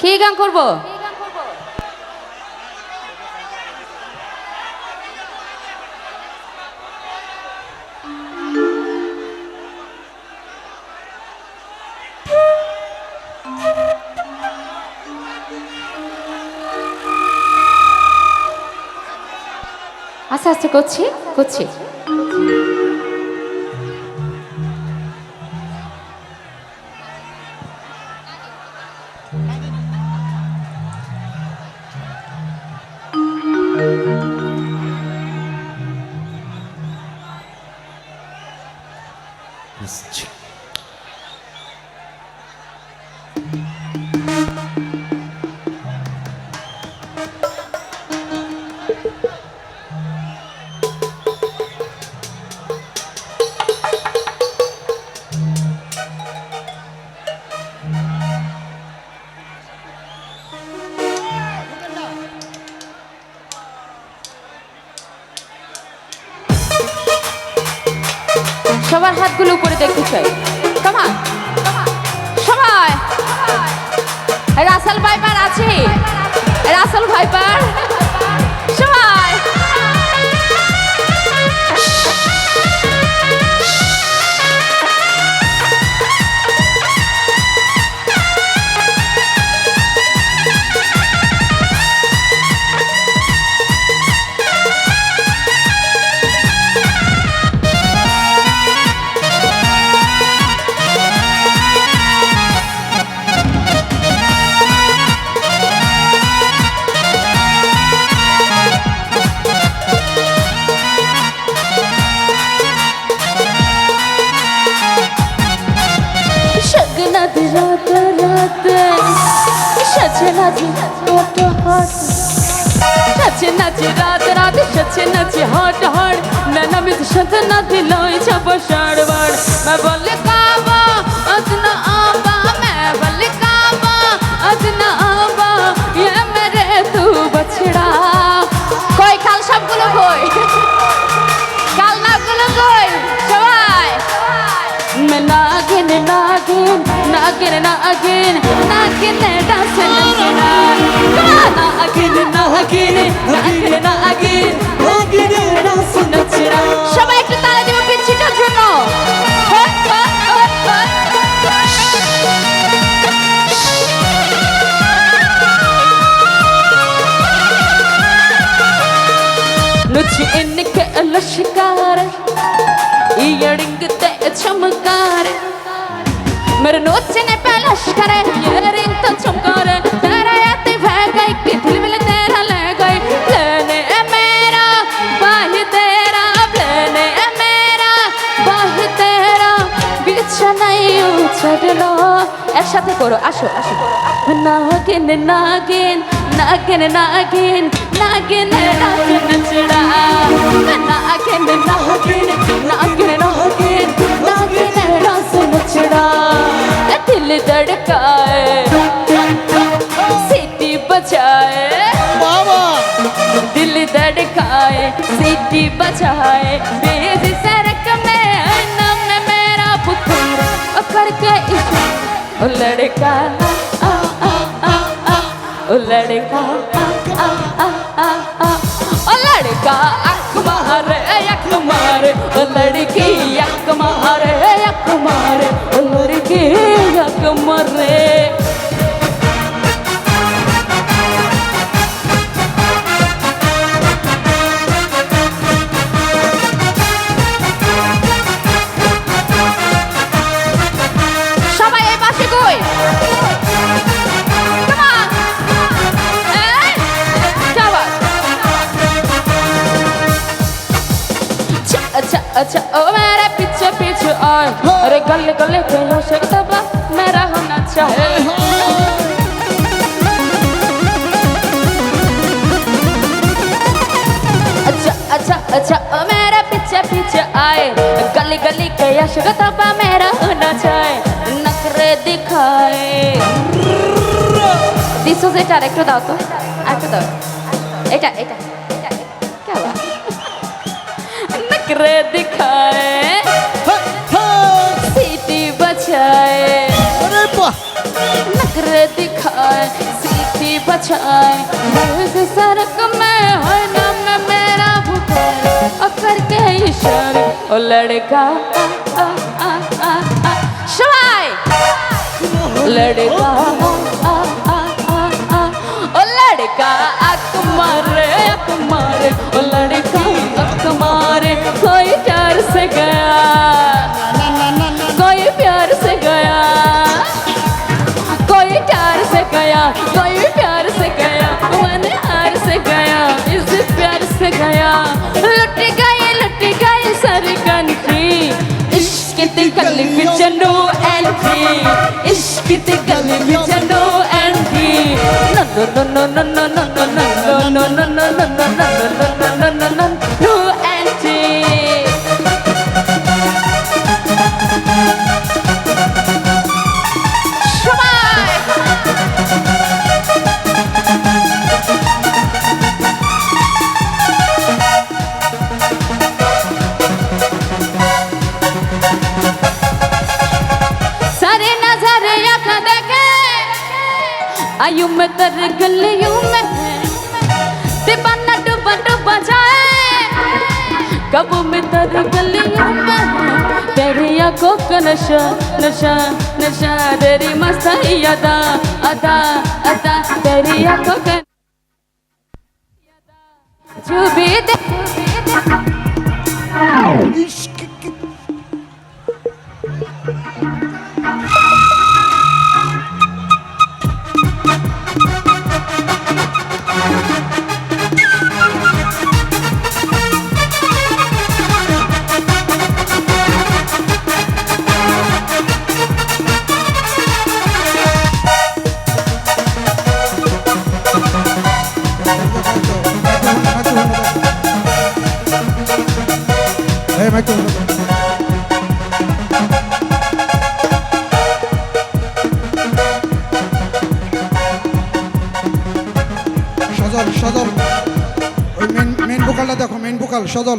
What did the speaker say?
কি গান করব? আস্তে আস্তে করছি করছি। Let's. সবার হাতগুলো উপরে দেখতে চাই। কমা সবাই। রাসেল ভাইপার আছে। Russell viper. নাচে হট হট সাজে নাচে, রাত রাত সাজে নাচে, হট হট। নানা মিথ সাথে না দিল ছাপ সারবার বলে কাম not again, not again, that's enough. Not again, not again, not again, not again, not again, that's enough. সবাই একটু তালে দেবে পিচ্ছিটার জন্য ലുചി എനിക്ക് ലക്ഷിക്കാറ് ഈ അടിങ്കത്തെ ചമക്കാർ Вернуться не пелашкаре, єрин танцом коре, тераяти вегай, підхлібли дера легай, плене емера, багітера, плене емера, багітера, বিছানায় চড়লো একসাথে করো আসো আসো নাগিন নাগিন নাগিন নাগিন নাগিন নাগিন চড়া নাগিন নাগিন নাগিন নাগিন নাগিন রসুন চড়া दिल धड़काए सीटी बजाए। বাবা दिल धड़काए सीटी बजाए। बेज सड़क में नम में मेरा पुत्र ओ करके इश्क ओ लड़का आ आ आ आ। ओ लड़का आ आ आ आ ओ लड़का अख मारे अख मारे। ओ लड़की अख मारे। अच्छा अच्छा ओ मेरे पीछे पीछे आए अरे गले गले के हो सकता बा मेरा होना चाहे अच्छा अच्छा अच्छा ओ मेरे पीछे पीछे आए गली गली के यशक तबा मेरा होना চায় নকরে দিখায় দিছো যেটা আর একটু দাও তো আরেকটু দাও এটা এটা नखरे दिखाए। सीटी बचाए। नखरे दिखाए सीटी बचाए। मर्द सरक में है नाम मेरा भुकाए के इशारे ओ लड़का लड़का anti ishq te gale bijano anti no no no no no no no no no no no no no no no no आयु में तर गलियों में दीवाना डूबा डूबा जाए। कबू में तर गलियों में तेरी आँखों का नशा नशा नशा, तेरी मस्ती अदा अदा अदा तेरी आँखों का जो दे এই স্বজন